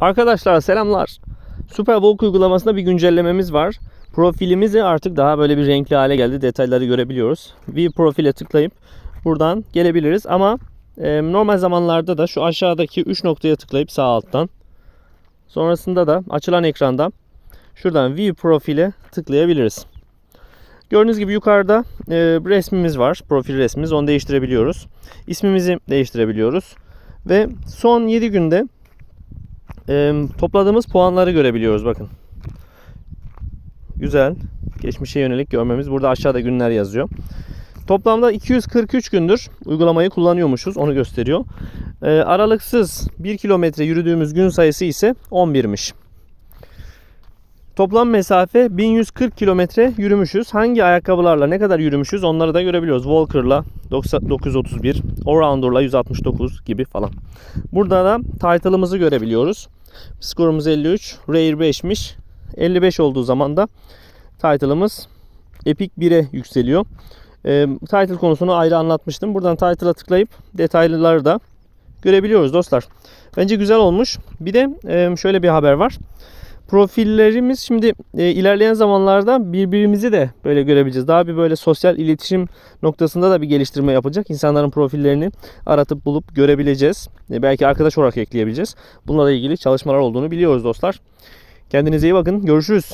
Arkadaşlar selamlar. Superbook uygulamasında bir güncellememiz var. Profilimizi artık daha böyle bir renkli hale geldi. Detayları görebiliyoruz. View profile tıklayıp buradan gelebiliriz. Ama e, normal zamanlarda da şu aşağıdaki 3 noktaya tıklayıp sağ alttan. Sonrasında da açılan ekranda şuradan View profile tıklayabiliriz. Gördüğünüz gibi yukarıda e, resmimiz var. Profil resmimiz. Onu değiştirebiliyoruz. İsmimizi değiştirebiliyoruz. Ve son 7 günde e, topladığımız puanları görebiliyoruz bakın. Güzel. Geçmişe yönelik görmemiz. Burada aşağıda günler yazıyor. Toplamda 243 gündür uygulamayı kullanıyormuşuz. Onu gösteriyor. E, aralıksız 1 kilometre yürüdüğümüz gün sayısı ise 11'miş. Toplam mesafe 1140 kilometre yürümüşüz. Hangi ayakkabılarla ne kadar yürümüşüz onları da görebiliyoruz. Walker'la 931, Allrounder'la 169 gibi falan. Burada da title'ımızı görebiliyoruz. Skorumuz 53, Rare 5'miş. 55 olduğu zaman da title'ımız Epic 1'e yükseliyor. Ee, title konusunu ayrı anlatmıştım. Buradan title'a tıklayıp detaylıları da görebiliyoruz dostlar. Bence güzel olmuş. Bir de e, şöyle bir haber var. Profillerimiz şimdi e, ilerleyen zamanlarda birbirimizi de böyle görebileceğiz. Daha bir böyle sosyal iletişim noktasında da bir geliştirme yapacak. İnsanların profillerini aratıp bulup görebileceğiz. E, belki arkadaş olarak ekleyebileceğiz. Bununla ilgili çalışmalar olduğunu biliyoruz dostlar. Kendinize iyi bakın. Görüşürüz.